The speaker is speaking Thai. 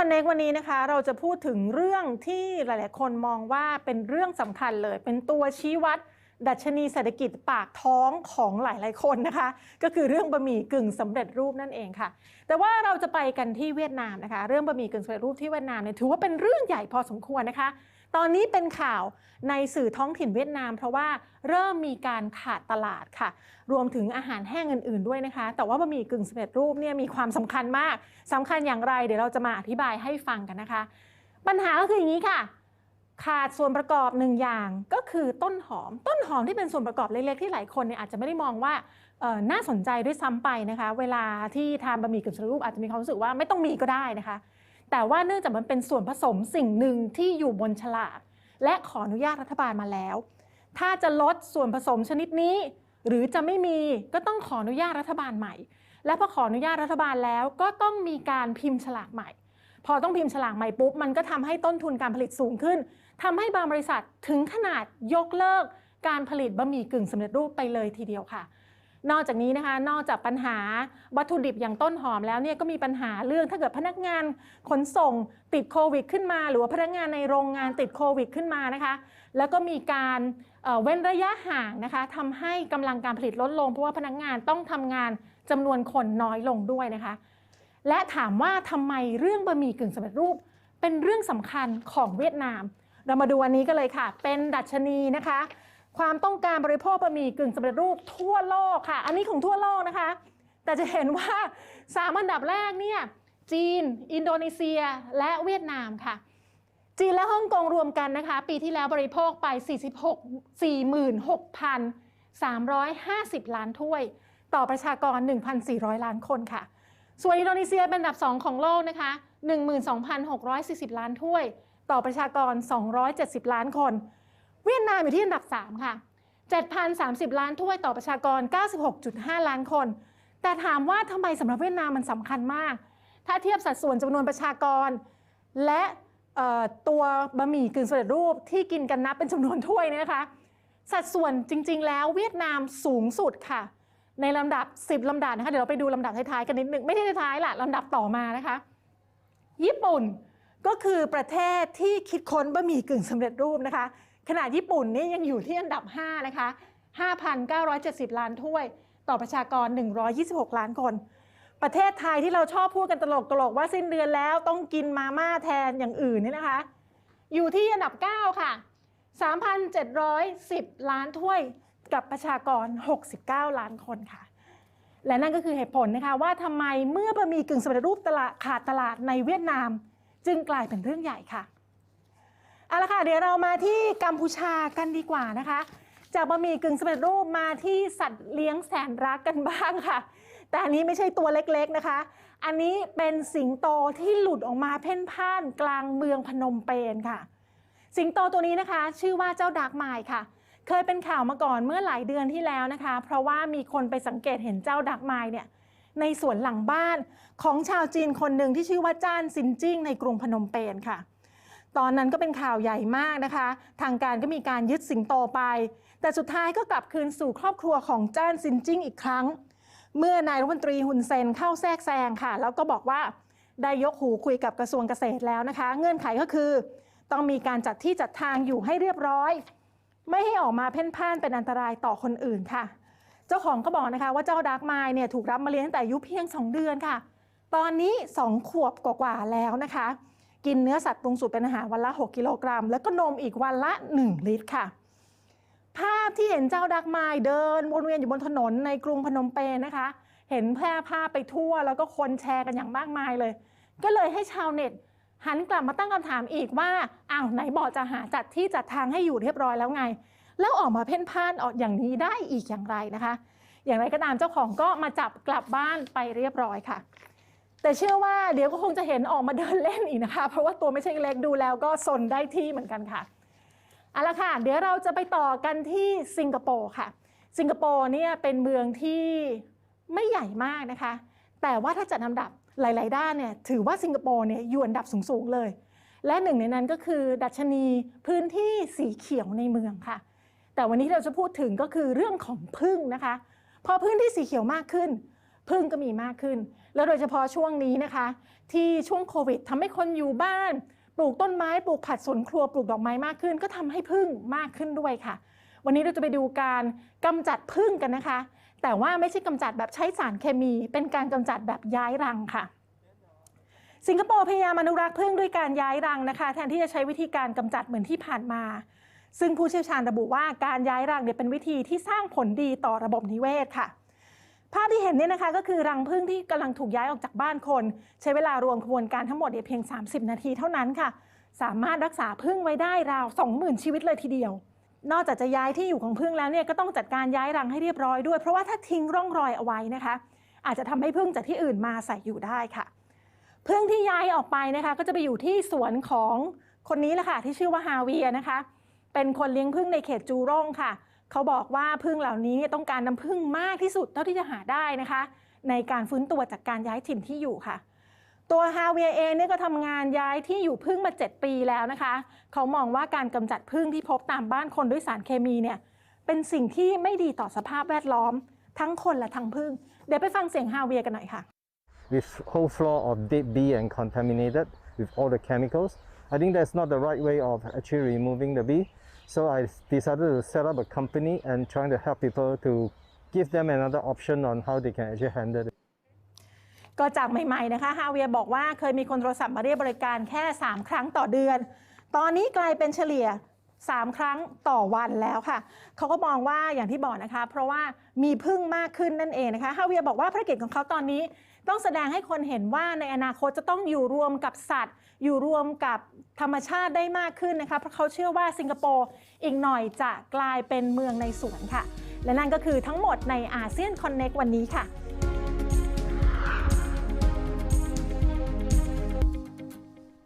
Connect วันนี้นะคะ เราจะพูดถึงเรื่องที่หลาย ๆ คนมองว่าเป็นเรื่องสำคัญเลย เป็นตัวชี้วัด ดัชนีเศรษฐกิจปากท้องของหลาย ๆ คนนะคะ ก็คือเรื่องบะหมี่กึ่งสำเร็จรูปนั่นเองค่ะ แต่ว่าเราจะไปกันที่เวียดนามนะคะ เรื่องบะหมี่กึ่งสำเร็จรูปที่เวียดนามเนี่ยถือว่าเป็นเรื่องใหญ่พอสมควรนะคะ ตอนนี้เป็นข่าวในสื่อท้องถิ่นเวียดนาม เพราะว่าเริ่มมีการขาดตลาดค่ะ รวมถึงอาหารแห้งอื่น ๆด้วยนะคะ แต่ว่าบะหมี่กึ่งสำเร็จรูปเนี่ยมีความสำคัญมากสำคัญอย่างไร เดี๋ยวเราจะมาอธิบายให้ฟังกันนะคะ ปัญหาก็คืออย่างนี้ค่ะขาดส่วนประกอบหนึ่งอย่างก็คือต้นหอม ต้นหอมที่เป็นส่วนประกอบเล็กๆที่หลายคนเนี่ยอาจจะไม่ได้มองว่าน่าสนใจด้วยซ้ำไปนะคะ เวลาที่ทานบะหมี่กึ่งสำเร็จรูปอาจจะมีความรู้สึกว่าไม่ต้องมีก็ได้นะคะ แต่ว่าเนื่องจากมันเป็นส่วนผสมสิ่งหนึ่งที่อยู่บนฉลากและขออนุญาตรัฐบาลมาแล้ว ถ้าจะลดส่วนผสมชนิดนี้ หรือจะไม่มีก็ต้องขออนุญาตรัฐบาลใหม่ และพอขออนุญาตรัฐบาลแล้วก็ต้องมีการพิมพ์ฉลากใหม่ พอต้องพิมพ์ฉลากใหม่ปุ๊บมันก็ทำให้ต้นทุนการผลิตสูงขึ้นทำให้บางบริษัทถึงขนาดยกเลิกการผลิตบะหมี่กึ่งสำเร็จรูปไปเลยทีเดียวค่ะ นอกจากนี้นะคะ นอกจากปัญหาวัตถุดิบอย่างต้นหอมแล้วเนี่ยก็มีปัญหาเรื่องถ้าเกิดพนักงานขนส่งติดโควิดขึ้นมา หรือว่าพนักงานในโรงงานติดโควิดขึ้นมานะคะ แล้วก็มีการเเว้นระยะห่างนะคะทำให้กำลังการผลิตลดลง เพราะว่าพนักงานต้องทำงานจำนวนคนน้อยลงด้วยนะคะ และถามว่าทำไมเรื่องบะหมี่กึ่งสำเร็จรูป เป็นเรื่องสำคัญของเวียดนาม เรามาดูอันนี้กันเลยค่ะ เป็นดัชนีนะคะ ความต้องการบริโภคบะหมี่กึ่งสำเร็จรูปทั่วโลกค่ะ อันนี้ของทั่วโลกนะคะ แต่จะเห็นว่าสามอันดับแรกเนี่ยจีน อินโดนีเซีย และเวียดนามค่ะ จีนและฮ่องกงรวมกันนะคะ ปีที่แล้วบริโภคไป 46 46,350 ล้านถ้วย ต่อประชากร 1,400 ล้านคนค่ะ ส่วนอินโดนีเซียเป็นอันดับ 2 ของโลกนะคะ 12,640 ล้านถ้วย ต่อประชากร 270 ล้านคน เวียดนามอยู่ที่อันดับ 3 ค่ะ 7,030 ล้านถ้วยต่อประชากร 96.5 ล้านคน แต่ถามว่าทำไมสำหรับเวียดนามมันสำคัญมาก ถ้าเทียบสัดส่วนจำนวนประชากร และตัวบะหมี่กึ่งสำเร็จรูปที่กินกันนับเป็นจำนวนถ้วยนะคะ สัดส่วนจริง ๆ แล้วเวียดนามสูงสุดค่ะ ในลำดับ 10ลำดับนะคะเดี๋ยวเราไปดูลำดับท้ายๆกันนิดนึงไม่ใช่ท้ายๆล่ะลำดับต่อมานะคะ ญี่ปุ่นก็คือประเทศที่คิดค้นบะหมี่กึ่งสำเร็จรูปนะคะ ขนาดญี่ปุ่นนี่ยังอยู่ที่อันดับ 5 นะคะ 5,970 ล้านถ้วย ต่อประชากร 126 ล้านคน ประเทศไทยที่เราชอบพูดกันตลกๆว่าสิ้นเดือนแล้วต้องกินมาม่าแทนอย่างอื่นนี่นะคะ อยู่ที่อันดับ 9 ค่ะ 3,710 ล้านถ้วยกับประชากร 69 ล้านคนค่ะ และนั่นก็คือเหตุผลนะคะว่าทำไมเมื่อบะหมี่กึ่งสำเร็จรูปตลาดขาดตลาดในเวียดนาม จึงกลายเป็นเรื่องใหญ่ค่ะ เอาละค่ะเดี๋ยวเรามาที่กัมพูชากันดีกว่านะคะ จากบะหมี่กึ่งสำเร็จรูปมาที่สัตว์เลี้ยงแสนรักกันบ้างค่ะ แต่อันนี้ไม่ใช่ตัวเล็กๆนะคะ อันนี้เป็นสิงโตที่หลุดออกมาเพ่นพ่านกลางเมืองพนมเปญค่ะ สิงโตตัวนี้นะคะ ชื่อว่าเจ้าดาร์กไมล์ค่ะ เคยเป็นข่าวมาก่อนเมื่อหลายเดือนที่แล้วนะคะ เพราะว่ามีคนไปสังเกตเห็นเจ้าดาร์กไมล์เนี่ยในสวนหลังบ้านของชาวจีนคนหนึ่งที่ชื่อว่าจ้านซินจิ้งในกรุงพนมเปญค่ะ ตอนนั้นก็เป็นข่าวใหญ่มากนะคะ ทางการก็มีการยึดสิงโตไป แต่สุดท้ายก็กลับคืนสู่ครอบครัวของจ้านซินจิ้งอีกครั้ง เมื่อนายรัฐมนตรีฮุนเซนเข้าแทรกแซงค่ะ แล้วก็บอกว่าได้ยกหูคุยกับกระทรวงเกษตรแล้วนะคะ เงื่อนไขก็คือ ต้องมีการจัดที่จัดทางอยู่ให้เรียบร้อย ไม่ให้ออกมาเพ่นพ่านเป็นอันตรายต่อคนอื่นค่ะ เจ้าของก็บอกนะคะว่าเจ้าดาร์กไมล์เนี่ยถูกรับมาเลี้ยงตั้งแต่อายุเพียง 2 เดือนค่ะ ตอนนี้ 2 ขวบกว่าๆแล้วนะคะ กินเนื้อสัตว์ปรุงสุกเป็นอาหารวันละ 6 กิโลกรัม แล้วก็นมอีกวันละ 1 ลิตรค่ะ ภาพที่เห็นเจ้าดักไมล์เดินวนเวียนอยู่บนถนนในกรุงพนมเปญนะคะ เห็นแพร่ภาพไปทั่วแล้วก็คนแชร์กันอย่างมากมายเลย ก็เลยให้ชาวเน็ตหันกลับมาตั้งคำถามอีกว่าอ้าวไหนบอกจะหาจัดที่จัดทางให้อยู่เรียบร้อยแล้วไง แล้วออกมาเพ่นพ่านออกอย่างนี้ได้อีกอย่างไรนะคะ อย่างไรก็ตามเจ้าของก็มาจับกลับบ้านไปเรียบร้อยค่ะ แต่เชื่อว่าเดี๋ยวก็คงจะเห็นออกมาเดินเล่นอีกนะคะ เพราะว่าตัวไม่ใช่เล็กดูแล้วก็สนได้ที่เหมือนกันค่ะเอาละค่ะ เดี๋ยวเราจะไปต่อกันที่สิงคโปร์ค่ะ สิงคโปร์เนี่ยเป็นเมืองที่ไม่ใหญ่มากนะคะ แต่ว่าถ้าจัดลำดับหลาย ๆ ด้านเนี่ยถือว่าสิงคโปร์เนี่ยอยู่อันดับสูง ๆ เลย และหนึ่งในนั้นก็คือดัชนีพื้นที่สีเขียวในเมืองค่ะ แต่วันนี้เราจะพูดถึงก็คือเรื่องของพึ่งนะคะ พอพื้นที่สีเขียวมากขึ้น พึ่งก็มีมากขึ้น แล้วโดยเฉพาะช่วงนี้นะคะ ที่ช่วงโควิดทำให้คนอยู่บ้าน ปลูกต้นไม้ปลูกผัดสวนครัวปลูกดอกไม้มากขึ้น ก็ทำให้พึ่งมากขึ้นด้วยค่ะ วันนี้เราจะไปดูการกำจัดพึ่งกันนะคะ แต่ว่าไม่ใช่กำจัดแบบใช้สารเคมี เป็นการกำจัดแบบย้ายรังค่ะสิงคโปร์พยายามอนุรักษ์พึ่งด้วยการย้ายรังนะคะ แทนที่จะใช้วิธีการกำจัดเหมือนที่ผ่านมา ซึ่งผู้เชี่ยวชาญระบุว่าการย้ายรังเนี่ยเป็นวิธีที่สร้างผลดีต่อระบบนิเวศค่ะ ภาพที่เห็นเนี่ยนะคะก็คือรังผึ้งที่กำลังถูกย้ายออกจากบ้านคน ใช้เวลารวมขบวนการทั้งหมดเพียง 30 นาทีเท่านั้นค่ะ สามารถรักษาผึ้งไว้ได้ราว 20,000 ชีวิตเลยทีเดียว นอกจากจะย้ายที่อยู่ของผึ้งแล้วเนี่ยก็ต้องจัดการย้ายรังให้เรียบร้อยด้วยเพราะว่าถ้าทิ้งร่องรอยเอาไว้นะคะ อาจจะทำให้ผึ้งจากที่อื่นมาใส่อยู่ได้ค่ะผึ้งที่ย้ายออกไปนะคะก็จะไปอยู่ที่สวนของคนนี้แหละค่ะที่ชื่อว่าฮาเวียนะคะ เป็นคนเลี้ยงผึ้งในเขตจูร่งค่ะ เขาบอกว่าผึ้งเหล่านี้ต้องการน้ำผึ้งมากที่สุดเท่าที่จะหาได้นะคะ ในการฟื้นตัวจากการย้ายถิ่นที่อยู่ค่ะ ตัวฮาเวียเองเนี่ยก็ทำงานย้ายที่อยู่พึ่งมา 7 ปีแล้วนะคะ เขามองว่าการกำจัดพึ่งที่พบตามบ้านคนด้วยสารเคมีเนี่ยเป็นสิ่งที่ไม่ดีต่อสภาพแวดล้อม ทั้งคนและทั้งพึ่ง เดี๋ยวไปฟังเสียงฮาเวียกันหน่อยค่ะ with whole floor of dead bee and contaminated with all the chemicals. I think that's not the right way of actually removing the bee. So I decided to set up a company and trying to help people to give them another option on how they can actually handle it. ก็จากใหม่ๆนะคะฮาเวียบอกว่าเคยมีคนโทรศัพท์มาเรียกบริการแค่ 3 ครั้งต่อเดือน ตอนนี้กลายเป็นเฉลี่ย 3 ครั้งต่อวันแล้วค่ะ เขาก็มองว่าอย่างที่บอกนะคะ เพราะว่ามีพึ่งมากขึ้นนั่นเองนะคะฮาเวียบอกว่าภารกิจของเขาตอนนี้ ต้องแสดงให้คนเห็นว่าในอนาคตจะต้องอยู่รวมกับสัตว์ อยู่รวมกับธรรมชาติได้มากขึ้นนะคะ เพราะเขาเชื่อว่าสิงคโปร์อีกหน่อยจะกลายเป็นเมืองในสวนค่ะ และนั่นก็คือทั้งหมดในอาเซียนคอนเน็กวันนี้ค่ะ